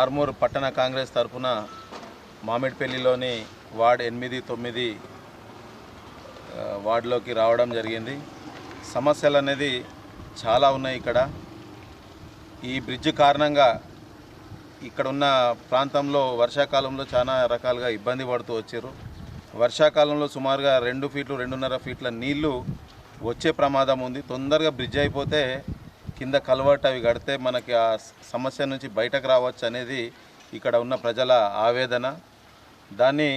ఆర్మూర్ పట్టణ కాంగ్రెస్ తరఫున మామిడిపల్లిలోని వార్డ్ ఎనిమిది తొమ్మిది వార్డులోకి రావడం జరిగింది. సమస్యలు అనేది చాలా ఉన్నాయి ఇక్కడ. ఈ బ్రిడ్జ్ కారణంగా ఇక్కడ ఉన్న ప్రాంతంలో వర్షాకాలంలో చాలా రకాలుగా ఇబ్బంది పడుతూ వచ్చారు. వర్షాకాలంలో సుమారుగా రెండు ఫీట్లు రెండున్నర ఫీట్ల నీళ్ళు వచ్చే ప్రమాదం ఉంది. తొందరగా బ్రిడ్జ్ అయిపోతే కింద కలవట్ అవి కడితే మనకి ఆ సమస్య నుంచి బయటకు రావచ్చు అనేది ఇక్కడ ఉన్న ప్రజల ఆవేదన. దాన్ని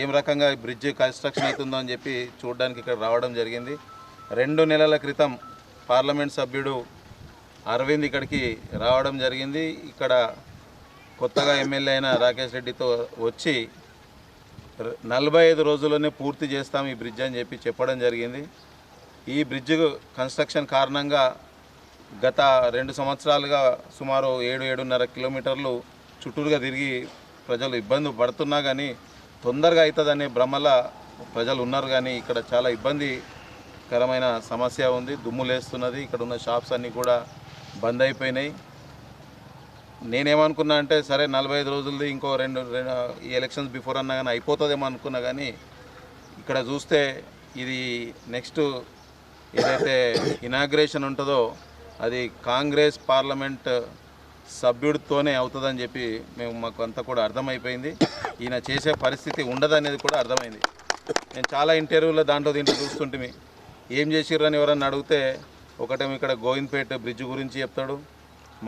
ఏం రకంగా ఈ బ్రిడ్జ్ కన్స్ట్రక్షన్ అవుతుందో అని చెప్పి చూడడానికి ఇక్కడ రావడం జరిగింది. రెండు నెలల క్రితం పార్లమెంట్ సభ్యుడు అరవింద్ ఇక్కడికి రావడం జరిగింది. ఇక్కడ కొత్తగా ఎమ్మెల్యే అయిన రాకేష్ రెడ్డితో వచ్చి నలభై ఐదు రోజుల్లోనే పూర్తి చేస్తాం ఈ బ్రిడ్జ్ అని చెప్పి చెప్పడం జరిగింది. ఈ బ్రిడ్జ్ కన్స్ట్రక్షన్ కారణంగా గత రెండు సంవత్సరాలుగా సుమారు ఏడు ఏడున్నర కిలోమీటర్లు చుట్టూరుగా తిరిగి ప్రజలు ఇబ్బంది పడుతున్నా కానీ తొందరగా అవుతుందనే భ్రమల ప్రజలు ఉన్నారు కానీ ఇక్కడ చాలా ఇబ్బందికరమైన సమస్య ఉంది. దుమ్ము లేస్తున్నది. ఇక్కడ ఉన్న షాప్స్ అన్నీ కూడా బంద్ అయిపోయినాయి. నేనేమనుకున్నా అంటే సరే నలభై ఐదు రోజులది ఇంకో రెండు రెండు ఈ ఎలక్షన్స్ బిఫోర్ అన్నా కానీ అయిపోతుందేమో అనుకున్నా కానీ ఇక్కడ చూస్తే ఇది నెక్స్ట్ ఏదైతే ఇనాగ్రేషన్ ఉంటుందో అది కాంగ్రెస్ పార్లమెంట్ సభ్యుడితోనే అవుతుందని చెప్పి మేము మాకు అంతా కూడా అర్థమైపోయింది. ఈయన చేసే పరిస్థితి ఉండదనేది కూడా అర్థమైంది. నేను చాలా ఇంటర్వ్యూలో దాంట్లో దీంట్లో చూస్తుంటే ఏం చేసిర్రని ఎవరన్నా అడిగితే ఒకటేమో ఇక్కడ గోవింద్పేట బ్రిడ్జ్ గురించి చెప్తాడు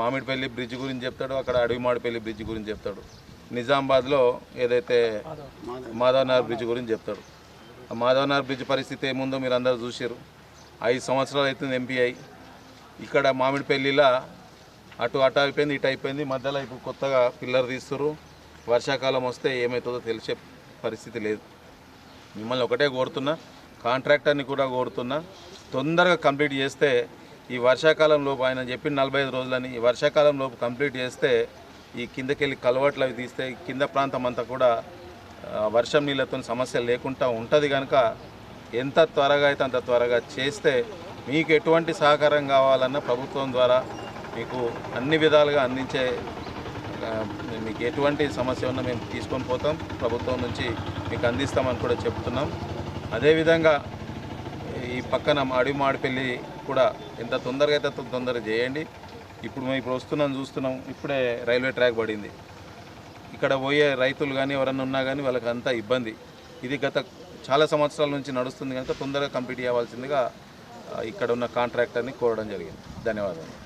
మామిడిపల్లి బ్రిడ్జ్ గురించి చెప్తాడు అక్కడ అడవిమాడిపల్లి బ్రిడ్జ్ గురించి చెప్తాడు. నిజామాబాద్లో ఏదైతే మాధవనగర్ బ్రిడ్జ్ గురించి చెప్తాడు. ఆ మాధవనగర్ బ్రిడ్జ్ పరిస్థితి ఏముందో మీరు అందరూ చూసారు ఐదు సంవత్సరాలు అవుతుంది ఎంపీ అయి. ఇక్కడ మామిడిపల్లిలో అటు అటు అయిపోయింది ఇటు అయిపోయింది. మధ్యలో ఇప్పుడు కొత్తగా పిల్లర్ తీస్తురు వర్షాకాలం వస్తే ఏమవుతుందో తెలిసే పరిస్థితి లేదు. మిమ్మల్ని ఒకటే కోరుతున్నా కాంట్రాక్టర్ని కూడా కోరుతున్నా తొందరగా కంప్లీట్ చేస్తే ఈ వర్షాకాలం లోపు ఆయన చెప్పిన నలభై ఐదు రోజులని ఈ వర్షాకాలం లోపు కంప్లీట్ చేస్తే ఈ కిందకెళ్ళి కలవట్లు అవి తీస్తే కింద ప్రాంతం అంతా కూడా వర్షం నీళ్ళతో సమస్య లేకుండా ఉంటుంది కనుక ఎంత త్వరగా అయితే అంత త్వరగా చేస్తే మీకు ఎటువంటి సహకారం కావాలన్నా ప్రభుత్వం ద్వారా మీకు అన్ని విధాలుగా అందించే మీకు ఎటువంటి సమస్య ఉన్నా మేము తీసుకొని పోతాం. ప్రభుత్వం నుంచి మీకు అందిస్తామని కూడా చెప్తున్నాం. అదేవిధంగా ఈ పక్కన అడవి మాడిపల్లి కూడా ఎంత తొందరగా అయితే అంత తొందరగా చేయండి. ఇప్పుడు మేము ఇప్పుడు వస్తున్నాం చూస్తున్నాం ఇప్పుడే రైల్వే ట్రాక్ పడింది. ఇక్కడ పోయే రైతులు కానీ ఎవరన్నా ఉన్నా కానీ వాళ్ళకి అంతా ఇబ్బంది. ఇది గత చాలా సంవత్సరాల నుంచి నడుస్తుంది కనుక తొందరగా కంప్లీట్ చేయవలసిందిగా ఇక్కడ ఉన్న కాంట్రాక్టర్ని కోరడం జరిగింది. ధన్యవాదాలు.